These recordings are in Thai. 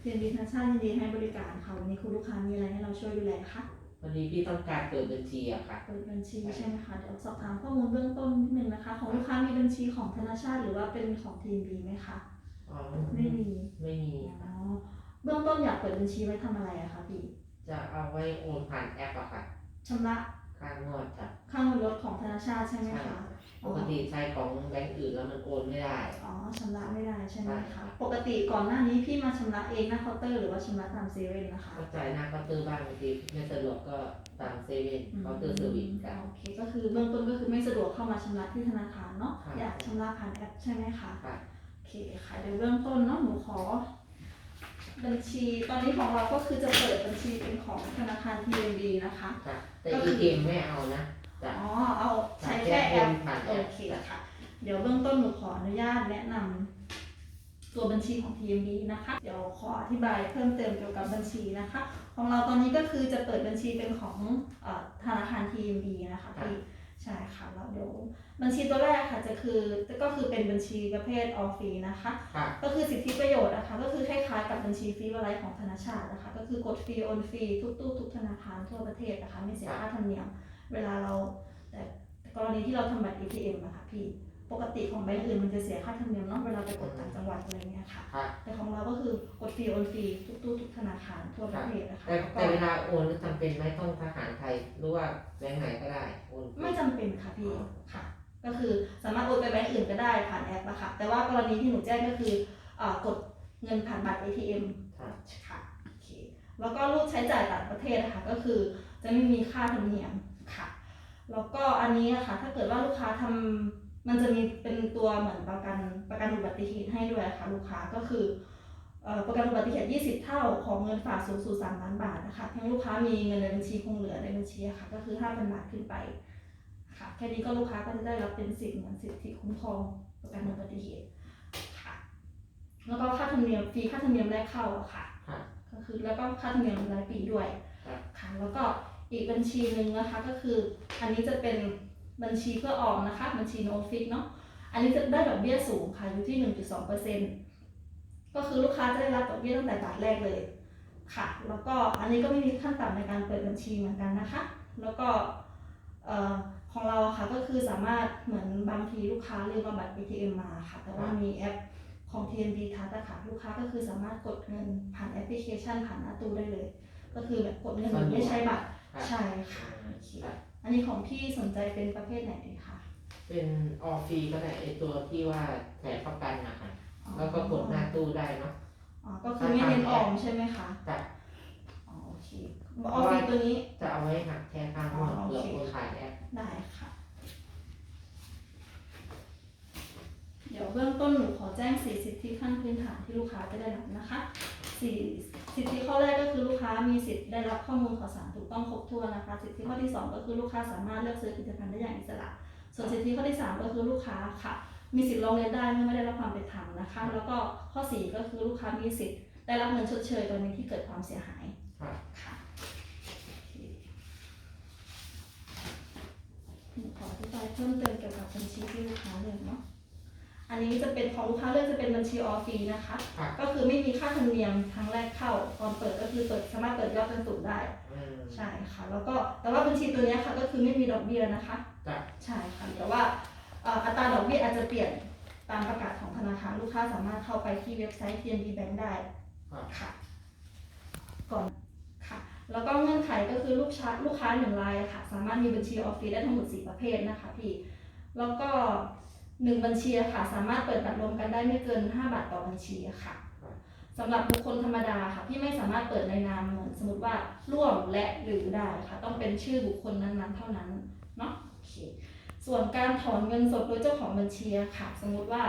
เทียนดีธนาชาติยินดีให้บริการค่ะวันนี้คุณลูกค้ามีอะไรให้เราช่วยดูแลคะวันนี้พี่ต้องการเปิดบัญชีอะค่ะ เปิดบัญชีใช่ไหมคะเดี๋ยวสอบถามข้อมูลเบื้องต้นนิดนึงนะคะ ของลูกค้ามีบัญชีของธนาชาติหรือว่าเป็นของทีมบีไหมคะอ๋อไม่มีไม่มีอ๋อเบื้องต้นอยากเปิดบัญชีไว้ทำอะไรอะคะพี่จะเอาไว้โอนผ่านแอปอะค่ะชำระ ค่างวดจ้ะค่างวดรถของธนาชาติใช่ไหมใช่คะปกติใช้ของแบงก์อื่นแล้วมันโอนไม่ได้ อ๋อชำระไม่ได้ใช่ไหมใช่คะค่ะปกติก่อนหน้านี้พี่มาชำระเองหน้าเคาน์เตอร์หรือว่าชำระตามเซเว่นนะคะก็จ่ายหน้าเคาน์เตอร์บ้างบางทีไม่สะดวกก็ตามเซเว่นเคาน์เตอร์เซอร์วิสกันโอเค ก็คือเบื้องต้นก็คือไม่สะดวกเข้ามาชำระที่ธนาคารเนาะครับอยากชำระผ่านแอปใช่ไหมคะค่ะโอเคค่ะเดี๋ยวเบื้องต้นเนาะหนูขอ บัญชีตอนนี้ของเราก็คือจะเปิดบัญชีเป็นของธนาคาร TMB นะคะค่ะแต่ ก็คือ ATM ไม่เอานะจ้ะ อ๋อเอาใช้แค่แอปโอเคค่ะ เดี๋ยวเบื้องต้นหนูขออนุญาตแนะนำตัวบัญชีของ TMB นะคะ เดี๋ยวขออธิบายเพิ่มเติมเกี่ยวกับบัญชีนะคะ ของเราตอนนี้ก็คือจะเปิดบัญชีเป็นของเออธนาคาร TMB นะคะพี่ ใช่ค่ะแล้วเดี๋ยวบัญชีตัวแรกค่ะจะคือก็คือเป็นบัญชีประเภทออฟฟีนะคะ ค่ะ ก็คือสิทธิประโยชน์นะคะก็คือคล้ายๆกับบัญชีฟรีวอลไลท์ของธนาชาตินะคะก็คือกดฟรีโอนฟรีทุกตู้ทุกธนาคารทั่วประเทศนะคะไม่เสียค่าธรรมเนียม เวลาเราแต่กรณีที่เราทำบัตร ATM นะคะพี่ ปกติของแบงก์อื่นมันจะเสียค่าธรรมเนียมเนาะเวลาไปกดต่างจังหวัดอะไรเงี้ยค่ะ ค่ะ แต่ของเราก็คือกดฟรีโอนฟรีทุกตู้ทุกธนาคารทั่วประเทศนะคะแต่แล้วก็แต่เวลาโอนจำเป็นไหมต้องทหารไทยหรือว่าแบงก์ไหนก็ได้โอนไม่จำเป็นค่ะพี่ค่ะ ก็คือสามารถโอนไปแบงก์อื่นก็ได้ผ่านแอปนะคะแต่ว่ากรณีที่หนูแจ้งก็คือเอ่อกดเงินผ่านบัตร ATM ค่ะ ค่ะโอเคแล้วก็รูดใช้จ่ายต่างประเทศนะคะก็คือจะไม่มีค่าธรรมเนียมค่ะ แล้วก็อันนี้นะคะถ้าเกิดว่าลูกค้าทำ มันจะมีเป็นตัวเหมือนประกันประกันอุบัติเหตุให้ด้วยค่ะลูกค้าก็คือเอ่อประกันอุบัติเหตุ 20 เท่าของเงินฝากสูงสุด3ล้านบาทนะคะเพียงลูกค้ามีเงินในบัญชีคงเหลือในบัญชีอะค่ะ ก็คือ 5,000 บาทขึ้นไปค่ะ แค่นี้ก็ลูกค้าก็จะได้รับเป็นสิทธิ์เหมือนสิทธิคุ้มครองประกันอุบัติเหตุค่ะ แล้วก็ค่าธรรมเนียมฟรีค่าธรรมเนียมแรกเข้าอะค่ะค่ะก็คือแล้วก็ค่าธรรมเนียมรายปีด้วยครับค่ะ แล้วก็อีกบัญชีหนึ่งนะคะก็คืออันนี้จะเป็น บัญชีเพื่อออมนะคะ บัญชีโนฟิกเนาะอันนี้จะได้ดอกเบี้ยสูงค่ะอยู่ที่ 1.2%ก็คือลูกค้าจะได้รับดอกเบี้ยตั้งแต่บาทแรกเลยค่ะ แล้วก็อันนี้ก็ไม่มีขั้นต่ำในการเปิดบัญชีเหมือนกันนะคะ แล้วก็เอ่อของเราอะค่ะก็คือสามารถเหมือนบางทีลูกค้าลืมเอาบัตร ATM มาค่ะ แต่ว่ามีแอปของ TNB ทัศน์อะค่ะลูกค้าก็คือสามารถกดเงินผ่านแอปพลิเคชันผ่านหน้าตู้ได้เลย ก็คือแบบกดเงินโดยไม่ใช้บัตรค่ะใช่ค่ะโอเคค่ะอันนี้ของพี่สนใจเป็นประเภทไหนดีคะเป็นออฟฟีก็ได้ไอตัวที่ว่าแถมประกันนะคะอ๋อแล้วก็กดหน้าตู้ได้เนาะอ๋อ ก็คือไม่เน้นออมใช่ไหมคะจะอ๋อโอเคออฟฟีตัวนี้จะเอาไว้หักแทนค่างวดอ๋อโอเผื่อเคโอนผ่านแอปได้ค่ะ เดี๋ยวเบื้องต้นหนูขอแจ้งสี่สิทธิขั้นพื้นฐานที่ลูกค้าจะได้รับนะคะสี่ สิทธิข้อแรกก็คือลูกค้ามีสิทธิ์ได้รับข้อมูลข่าวสารถูกต้องครบถ้วนนะคะ สิทธิข้อที่สองก็คือลูกค้าสามารถเลือกซื้อผลิตภัณฑ์ได้อย่างอิสระ ส่วนสิทธิข้อที่สามก็คือลูกค้าค่ะ มีสิทธิ์ร้องเรียนได้เมื่อไม่ได้รับความเป็นธรรมนะคะ แล้วก็ข้อสี่ก็คือลูกค้ามีสิทธิ์ได้รับเงินชดเชยกรณีที่เกิดความเสียหายค่ะค่ะโอเคหนูขออธิบายเพิ่มเติมเกี่ยวกับบัญชีที่ลูกค้าเลือกเนาะ อันนี้จะเป็นของลูกค้าเลือกจะเป็นบัญชีออฟรีนะคะค่ะก็คือไม่มีค่าธรรมเนียมครั้งแรกเข้าตอนเปิดก็คือเปิดสามารถเปิดยอดเป็นสูงได้อืมใช่ค่ะ แล้วก็แต่ว่าบัญชีตัวเนี้ยค่ะก็คือไม่มีดอกเบี้ยนะคะ จ้ะใช่ค่ะแต่ว่าเอ่ออัตราดอกเบี้ยอาจจะเปลี่ยนตามประกาศของธนาคารลูกค้าสามารถเข้าไปที่เว็บไซต์ TNB Bank ได้ค่ะค่ะ ก่อนค่ะ แล้วก็เงื่อนไขก็คือลูกค้าลูกค้าหนึ่งรายอะค่ะ สามารถมีบัญชีออฟฟิศได้ทั้งหมด 4 ประเภทนะคะพี่ แล้วก็ หนึ่งบัญชีค่ะ สามารถเปิดบัตรรวมกันได้ไม่เกิน 5 บาทต่อบัญชีค่ะสำหรับบุคคลธรรมดาค่ะพี่ไม่สามารถเปิดในนามเหมือนสมมติว่าร่วมและหรือได้ค่ะ ต้องเป็นชื่อบุคคลนั้นๆ เท่านั้นเนาะโอเคส่วนการถอนเงินสดโดยเจ้าของบัญชีค่ะ สมมุติว่า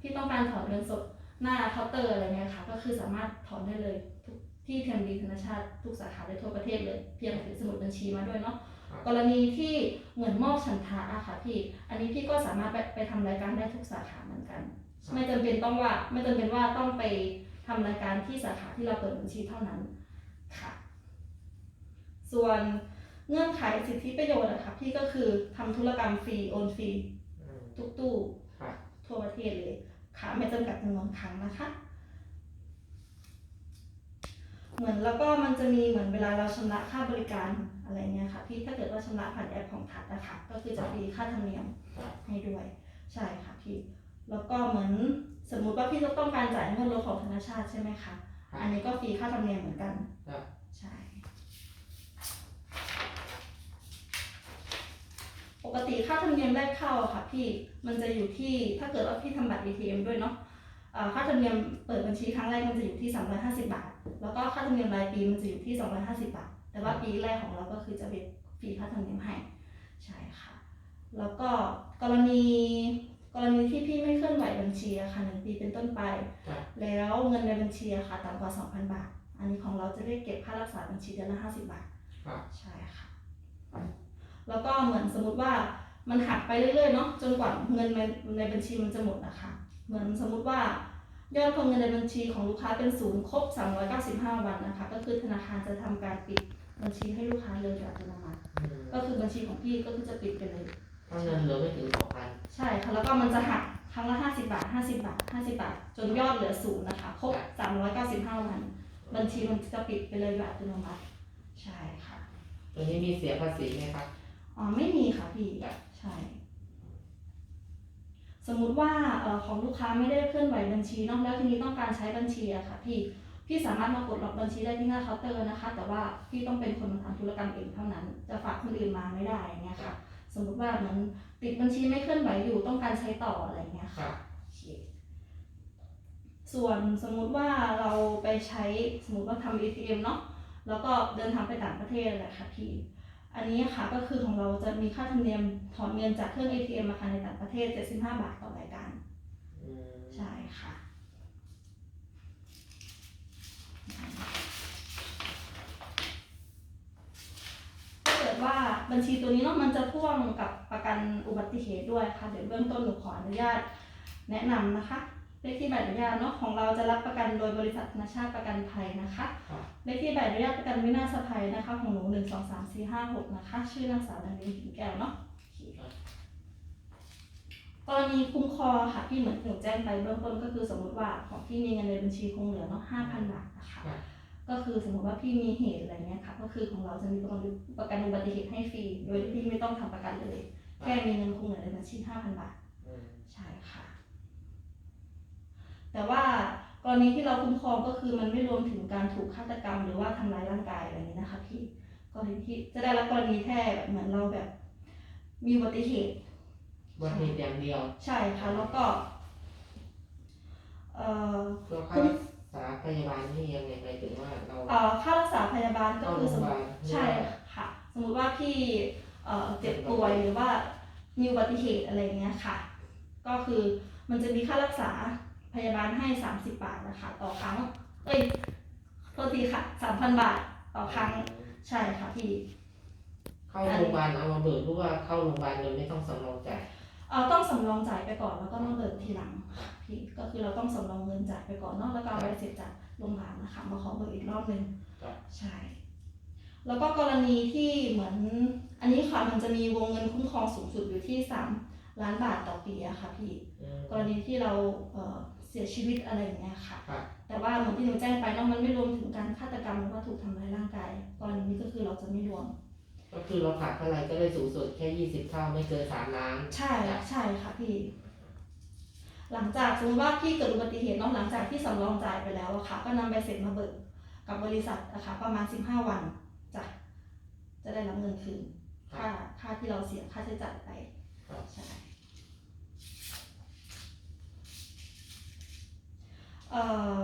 พี่ต้องการถอนเงินสดหน้าเคาน์เตอร์อะไรเงี้ยค่ะ ก็คือสามารถถอนได้เลยทุกที่เทมดีธนาชาติทุกสาขาได้ทั่วประเทศเลย เพียงถือสมุดบัญชีมาด้วยเนาะ กรณีที่เหมือนมอบฉันทะอะค่ะพี่ อันนี้พี่ก็สามารถไปไปทำรายการได้ทุกสาขาเหมือนกัน ไม่จำเป็นต้องว่า ไม่จำเป็นว่าต้องไปทำรายการที่สาขาที่เราเปิดบัญชีเท่านั้นค่ะ ส่วนเงื่อนไขสิทธิประโยชน์อะค่ะพี่ก็คือทำธุรกรรมฟรีโอนฟรีอืมทุกตู้ค่ะทั่วประเทศเลยค่ะไม่จำกัดจำนวนครั้งนะคะ เหมือนแล้วก็มันจะมีเหมือนเวลาเราชำระค่าบริการ อะไรเงี้ยค่ะพี่ถ้าเกิดว่าชำระผ่านแอปของทัดนะคะก็คือจะฟรีค่าธรรมเนียมครับให้ด้วยใช่ค่ะพี่แล้วก็เหมือนสมมุติว่าพี่ต้องการจ่ายเงินรถของธนาชาติใช่ไหมคะครับอันนี้ก็ฟรีค่าธรรมเนียมเหมือนกันครับใช่ปกติค่าธรรมเนียมแรกเข้าอะค่ะพี่มันจะอยู่ที่ถ้าเกิดว่าพี่ทำบัตร ATM ด้วยเนาะเอ่อค่าธรรมเนียมเปิดบัญชีครั้งแรกมันจะอยู่ที่ 350 บาท แล้วก็ค่าธรรมเนียมรายปีมันจะอยู่ที่ 250 บาท แต่ว่าปีแรกของเราก็คือจะเป็นฟรีค่าธรรมเนียมให้ใช่ค่ะ แล้วก็กรณีกรณีที่พี่ไม่เคลื่อนไหวบัญชีอะค่ะหนึ่งปีเป็นต้นไปครับแล้วเงินในบัญชีอะค่ะต่ำกว่า2,000บาท อันนี้ของเราจะเรียกเก็บค่ารักษาบัญชีเดือนละ50บาทครับใช่ค่ะ แล้วก็เหมือนสมมติว่ามันหักไปเรื่อยๆเนาะจนกว่าเงินในในบัญชีมันจะหมดนะคะเหมือนสมมุติว่ายอดของเงินในบัญชีของลูกค้าเป็นศูนย์ครบ 395 วันนะคะ ก็คือธนาคารจะทำการปิด บัญชีให้ลูกค้าเลยโดยอัตโนมัติอืมก็คือบัญชีของพี่ก็คือจะปิดไปเลย ถ้าเงินเหลือไม่ถึงสองพันใช่ค่ะ แล้วก็มันจะหักครั้งละ50บาท50บาท50บาท จนยอดเหลือศูนย์นะคะครบ395วัน บัญชีมันจะปิดไปเลยโดยอัตโนมัติ ใช่ค่ะ ตัวนี้มีเสียภาษีไหมครับอ๋อไม่มีค่ะพี่ครับใช่ สมมุติว่าเอ่อของลูกค้าไม่ได้เคลื่อนไหวบัญชีเนอกแล้วทีนี้ต้องการใช้บัญชีอะค่ะพี่ พี่สามารถมากดล็อกบัญชีได้ที่หน้าเคาน์เตอร์นะคะ แต่ว่าพี่ต้องเป็นคนมาทำธุรกรรมเองเท่านั้น จะฝากคนอื่นมาไม่ได้อย่างเงี้ยค่ะ สมมุติว่าเหมือนติดบัญชีไม่เคลื่อนไหวอยู่ต้องการใช้ต่ออะไรเงี้ยคค่ะรับโอเคส่วนสมมุติว่าเราไปใช้สมมติว่าทำ ATM เนาะแล้วก็เดินทางไปต่างประเทศแหละค่ะพี่ อันนี้ค่ะก็คือของเราจะมีค่าธรรมเนียมถอนเงินจากเครื่อง ATM มาค่ะในต่างประเทศ 75 บาทต่อรายการอืมใช่ค่ะ ถ้าเกิ ดว่าบัญชีตัวนี้เนาะมันจะพ่วงกับประกันอุบัติเหตุด้วยค่ะ เดี๋ยวเบื้องต้นหนูขออนุญาตแนะนำนะคะเลขที่ใบอนุญาตเนาะของเราจะรับประกันโดยบริษัทธนาชาติประกันภัยนะคะครับเลขที่ใบอนุญาตประกันวินาศภัยนะคะ ของหนูหนึ่งสองสามสี่ห้าหกนะคะ ชื่อนางสาวดันดินหินแก้วเนาะโอเคกรณีคุ้มครองค่ะพี่เหมือนหนูแจ้งไปเบื้องต้นก็คือสมมติว่าของพี่มีเงินในบัญชีคงเหลือเนาะห้าพันบาทนะคะครับ ก็คือสมมติว่าพี่มีเหตุอะไรเงี้ยค่ะก็คือของเราจะมีประกันประกันอุบัติเหตุให้ฟรีโดยที่พี่ไม่ต้องทำประกันเลยแค่มีเงินคงเหลือในบัญชีห้าพันบาทอืมใช่ค่ะ แต่ว่ากรณีที่เราคุ้มครองก็คือมันไม่รวมถึงการถูกฆาตกรรม หรือว่าทำร้ายร่างกายอะไรอย่างนี้นะคะพี่กรณีที่จะได้รับกรณีแค่แบบเหมือนเราแบบ มีอุบัติเหตุวันเหตุอย่างเดียว ใช่ค่ะ แล้วก็ เอ่อเพื่อค่ารัก ษาพยาบาลนี่ยังไงหมายถึงว่าเราเอ่อค่ารักษาพยาบาลก็เข้าคืโรองสพมยามบาติลใช่ค่ะ สมมุติว่าพี่เอ่อเจ็บป่วยหรือว่ามีอุบัติเหตุอะไรเงี้ยค่ะ ก็คือมันจะมีค่ารักษาพยาบาลให้ 30 บาทนะคะ ต่อครั้ง เอ้ยโทษทีค่ะ 3,000 บาทต่อครั้งใช่ค่ะพี่ เข้าโรงพยาบาลเอามาเบิกหรือว่าเข้าโรงพยาบาลโดยไม่ต้องสำรองจ่าย เอ่อต้องสำรองจ่ายไปก่อนแล้วก็มาเบิกทีหลังค่ะพี่ก็คือเราต้องสำรองเงินจ่ายไปก่อนเนาะแล้วก็เอาใบเสร็จจากโรงพยาบาลนะคะมาขอเบิกอีกรอบหนึงครับใช่ แล้วก็กรณีที่เหมือนอันนี้ค่ะมันจะมีวงเงินคุ้มครองสูงสุดอยู่ที่3ล้านบาทต่อปีอะค่ะพี่อืมกรณีที่เราเอ่อเสียชีวิตอะไรอย่างเงี้ยค่ะครับแต่ว่าเหมือนที่หนูแจ้งไปเนาะมันไม่รวมถึงการฆาตกรรมหรือว่าถูกทำร้ายร่างกายกรณีนี้ก็คือเราจะไม่รวม ก็คือเราขาดเท่าไหร่ก็ได้สูงสุดแค่ยี่สิบเท่าไม่เกินสามล้าน ใช่ใช่ค่ะพี่ หลังจากสมมติว่าพี่เกิดอุบัติเหตุเนาะหลังจากที่สำรองจ่ายไปแล้วอะค่ะ ก็นำใบเสร็จมาเบิกกับบริษัทนะคะประมาณ15วันจ้ะจะได้รับเงินคืนค่าค่าที่เราเสียค่าใช้จ่ายไปครับใช่เอ่อถ้าลูกค้าค่ะ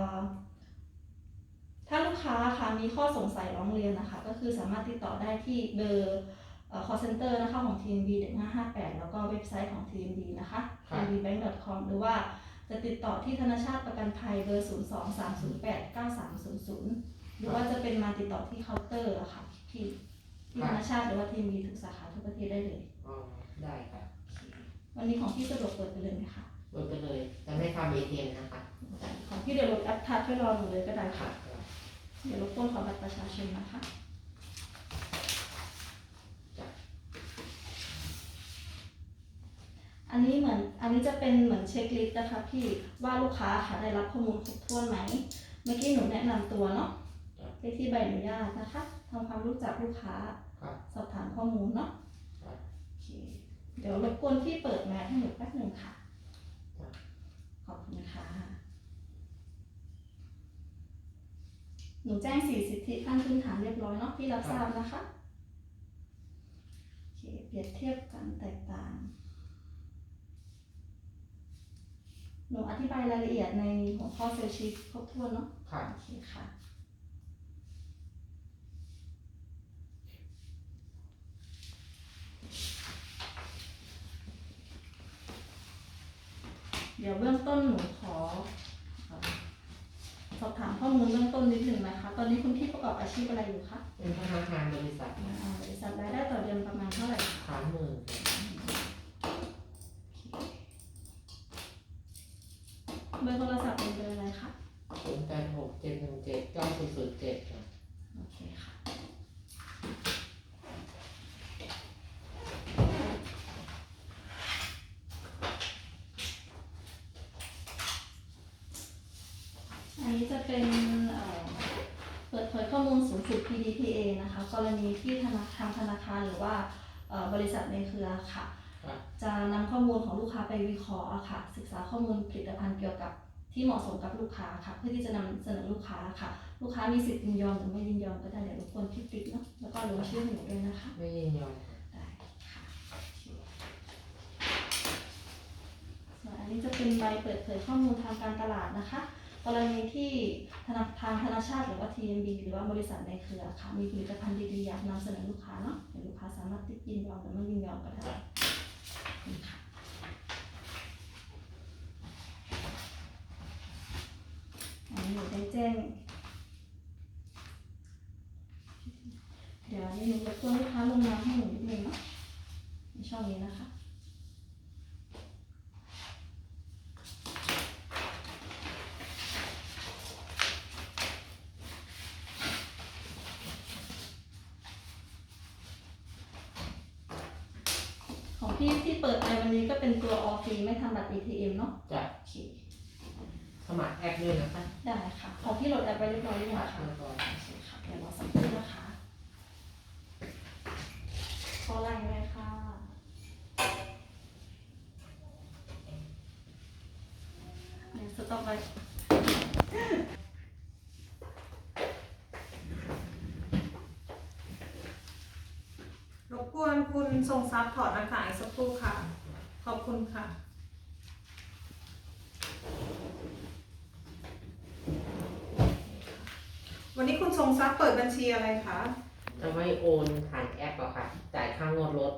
มีข้อสงสัยร้องเรียนนะคะ ก็คือสามารถติดต่อได้ที่เบอร์เอ่อ call center นะคะของ TMB 1558 แล้วก็เว็บไซต์ของ TMB นะคะ ครับ tmbank.com หรือว่าจะติดต่อที่ธนาชาติประกันภัยเบอร์ 02308 9300 หรือว่าจะเป็นมาติดต่อที่เคาน์เตอร์อะค่ะที่ที่ธนาชาติหรือว่า TMB ทุกสาขาทุกประเทศได้เลย อ๋อได้ครับวันนี้ของพี่สะดวกเปิดไปเลยไหมคะเบิกไปเลยแต่ไม่ทำเอทีเอ็มนะคะ ของพี่เดี๋ยวโหลดแอปทัชให้รอหนูเลยก็ได้ครัค่ะบ เดี๋ยวรบกวนขอบัตรประชาชนนะคะจ้ะอันนี้เหมือน อันนี้จะเป็นเหมือนเช็คลิสต์นะคะพี่ว่าลูกค้าค่ะได้รับข้อมูลครบถ้วนไหม เมื่อกี้หนูแนะนำตัวเนาะเลขที่ใบอนุญาตนะคะทำความรู้จักลูกค้า ครับ สอบถามข้อมูลเนาะครับ โอเค เดี๋ยวรบกวนพี่เปิดแมสให้หนูแป๊บหนึ่งค่ะครับขอบคุณค่ะ หนูแจ้งสี่สิทธิขั้นพื้นฐานเรียบร้อยเนาะพี่รับทราบนะคะโอเคเปรียบเทียบกันแตกต่าง หนูอธิบายรายละเอียดในหัวข้อเซลล์ชีตครบถ้วนเนาะครับโอเคค่ะเดี๋ยวเบื้องต้นหนูขอเอ่อ สอบถามข้อมูลเบื้องต้นนิดหนึ่งนะคะ ตอนนี้คุณพี่ประกอบอาชีพอะไรอยู่คะเป็นพนักงานบริษัทอ่าบริษัทรายได้ต่อเดือนประมาณเท่าไหร่คะ สามหมื่น เบอร์โทรศัพท์เป็นเบอร์อะไรคะ ศูนย์แปดหกเจ็ดหนึ่งเจ็ดเก้าศูนย์ศูนย์เจ็ดครับ โอเคค่ะ อันนี้จะเป็นเอ่อเปิดเผยข้อ มูลสูงสุด PDPA นะคะ กรณีที่ธนาทางธนาคารหรือว่าเอ่อบริษัทในเครือค่ะครับจะนำข้อมูลของลูกค้าไปวิเคราะห์อะค่ะ ศึกษาข้อมูลผลิตภัณฑ์เกี่ยวกับที่เหมาะสมกับลูกค้าค่ะ เพื่อที่จะนำเสนอลูกค้าค่ะ ลูกค้ามีสิทธิ์ยินยอมหรือไม่ยินยอมก็ได้เดี๋ยวรบกวนพี่ติ๊กเนาะแล้วก็ลงชื่อหนูด้วยนะคะ ไม่ยินยอมได้ค่ะโอเคส่วนอันนี้จะเป็นใบเปิดเผยข้อมูลทางการตลาดนะคะ กรณีที่ธนาทางธนาชาติหรือว่า TMB หรือว่าบริษัทในเครือค่ะ มีผลิตภัณฑ์ดีๆอยากนำเสนอลูกค้าเนาะลูกค้าสามารถติดยินยอมหรือไม่ยินยอมก็ได้ค่ะอันนี้หนูได้แจ้ง เดี๋ยวอันนี้หนูรบกวนลูกค้าลงนาให้หนูนิดนึงเนาะในช่องนี้นะคะ ของพี่ที่เปิดไปวันนี้ก็เป็นตัวออฟรีไม่ทำบัตร ATM เนาะจะโอเคสมัครแอปด้วยนะคะได้ค่ะ ของพี่โหลดแอปไปเรียบร้อยหรือยังครับคะแล้วก็โอเคค่ะเดี๋ยวรอสักครู่นะคะขอไลน์เลยค่ะ เดี๋ยวสต็อปไว้ รบกวน คุณทรงทรัพย์ถอดหน้ากากอีกสักครู่ค่ะ ขอบคุณค่ะ วันนี้คุณทรงทรัพย์เปิดบัญชีอะไรคะจะไม่โอนผ่านแอปอะค่ะ จ่ายค่างวดรถ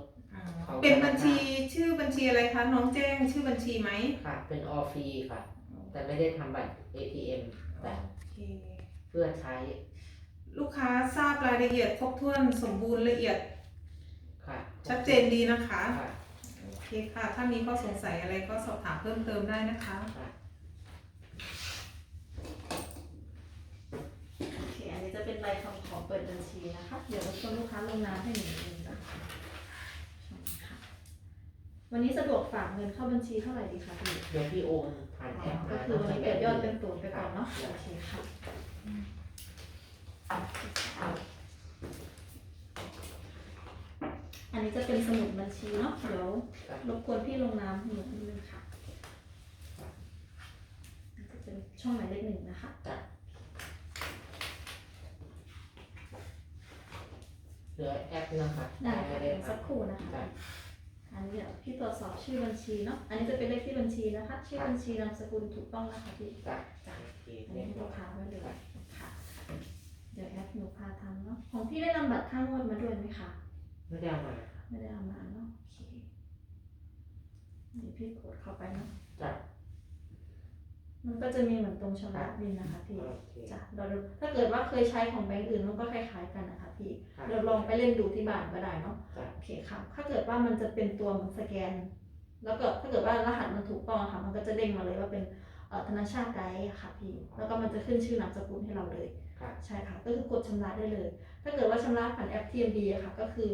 ของ เป็นบัญชีชื่อบัญชีอะไรคะ น้องแจ้งชื่อบัญชีไหมค่ะ เป็นออฟรีค่ะ แต่ไม่ได้ทำบัตร ATM แต่โอเคเพื่อใช้ ลูกค้าทราบรายละเอียดครบถ้วนสมบูรณ์ละเอียดค่ะ ชัดเจนดีนะคะค่ะโอเคค่ะ ถ้ามีข้อสงสัยอะไรก็สอบถามเพิ่มเติมได้นะคะค่ะโอเค อันนี้จะเป็นใบคำขอเปิดบัญชีนะคะ เดี๋ยวรบกวนลูกค้าลงนามให้หนูนิดนึงนะคะใช่ค่ะวันนี้สะดวกฝากเงินเข้าบัญชีเท่าไหร่ดีคะพี่ เดี๋ยวพี่โอนผ่านแอปก็มาคือวันนี้เปิดยอดเป็นตัวไปก่อนเนาะ โอเคค่ะ อันนี้จะเป็นสมุดบัญชีเนาะเดี๋ยวครับรบกวนพี่ลงนามให้หนูนิดนึงค่ะจะเป็นช่องหมายเลขหนึ่งนะคะเหลือแอปนะคะได้ค่ะไม่เดี๋ยวทำสักครู่นะคะครับอันนี้เดี๋ยวพี่ตรวจสอบชื่อบัญชีเนาะอันนี้จะเป็นเลขที่บัญชีนะคะ ชื่อบัญชีนามสกุลถูกต้องนะคะพี่จ้ะจ้ะโอเคอันเรีนี้ยบให้ร้ลูอกยค้าไว้เลยค่ะเดี๋ยวแอปหนูพาทำเนาะของพี่ได้นำบัตรค่างวดมาด้วยไหมคะ ไม่ได้เอามาไม่ได้เอามาเนาะโอเคเดี๋ยวพี่กดเข้าไปเนาะจ้ะมันก็จะมีเหมือนตรงชำระบินนะคะพี่โอเค จ้ะเราดูถ้าเกิดว่าเคยใช้ของแบงก์อื่นมันก็คล้ายๆกันนะคะพี่ครับ เราลองไปเล่นดูที่บ้านก็ได้เนาะ จ้ะโอเคค่ะ ถ้าเกิดว่ามันจะเป็นตัวเหมือนสแกน แล้วก็ถ้าเกิดว่ารหัสมันถูกต้องค่ะ มันก็จะเด้งมาเลยว่าเป็นเอ่อธนาชาติไกด์อะค่ะพี่ แล้วก็มันจะขึ้นชื่อนามสกุลให้เราเลยครับ ใช่ค่ะก็คือกดชำระได้เลย ถ้าเกิดว่าชำระผ่านแอป TMB อะค่ะ ก็คือ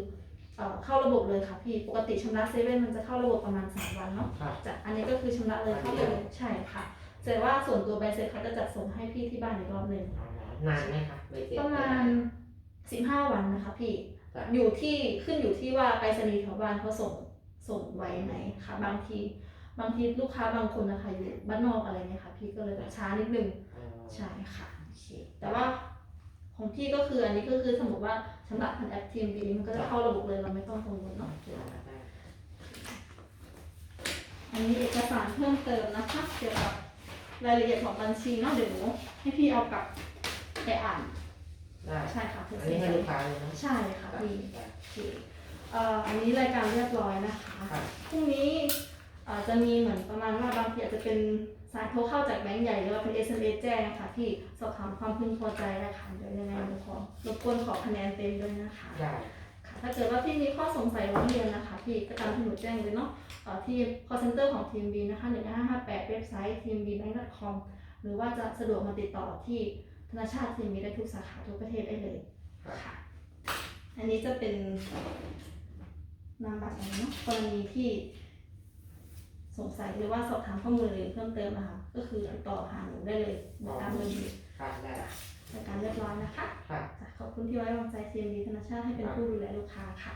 เอ่อเข้าระบบเลยค่ะพี่ ปกติชำระเซเว่นมันจะเข้าระบบประมาณ 3 วันเนาะครับจากอันนี้ก็คือชำระเลยเข้าไปเลยใช่ค่ะแต่ว่าส่วนตัวใบเสร็จเขาจะจัดส่งให้พี่ที่บ้านอีกรอบหนึ่งอ๋อนานไหมคะใบเสร็จประมาณสิบห้าวันนะคะพี่จ้ะอยู่ที่ขึ้นอยู่ที่ว่าไปรษณีย์แถวบ้านเขาส่งส่งไว้ไหนค่ะ บางทีบางทีลูกค้าบางคนนะคะอยู่บ้านนอกอะไรเนี่ยค่ะ พี่ก็เลยแบบช้านิดนึงอ๋อใช่ค่ะโอเค แต่ว่าของพี่ก็คืออันนี้ก็คือสมมติว่าสำหรับพันแอปทีมบีมันก็จะเข้าระบบเลยเราไม่ต้องกังวลเนาะได้อันนี้เอกสารเพิ่มเติมนะคะเกี่ยวกับรายละเอียดของบัญชีเนาะเดี๋ยวหนูให้พี่เอากลับไปอ่านได้ใช่ค่ะเพื่ออันนี้ให้ลูกค้าเลยนะใช่ค่ะพี่ได้โอเคเอ่ออันนี้รายการเรียบร้อยนะคะครับพรุ่งนี้เอ่อจะมีเหมือนประมาณว่าบางทีอาจจะเป็น สายโทรเข้าจากแบงก์ใหญ่หรือว่าเป็น SMS แจ้งค่ะที่สอบถามความพึงพอใจนะคะเดี๋ยวยังไงหนูขอรบกวนขอคะแนนเต็มด้วยนะคะได้ค่ะถ้าเกิดว่าพี่มีข้อสงสัยร้องเรียนนะคะ พี่ก็ตามที่หนูแจ้งเลยเนาะเอ่อที่ call center ของ TMB นะคะ1558เว็บไซต์ tmbbank.com หรือว่าจะสะดวกมาติดต่อที่ธนาชาติ TMB ได้ทุกสาขาทุกประเทศได้เลยครับค่ะอันนี้จะเป็นนามบัตรอะไรเนาะกรณีที่ สงสัยหรือว่าสอบถามข้อมูลหรือเพิ่มเติมนะคะก็คือติดต่อหาหนูได้เลยตามเบอร์นี้ครับได้รายการเรียบร้อยนะคะครับขอบคุณที่ไว้วางใจ TMB ธนาชาติให้เป็นผู้ดูแลลูกค้าค่ะ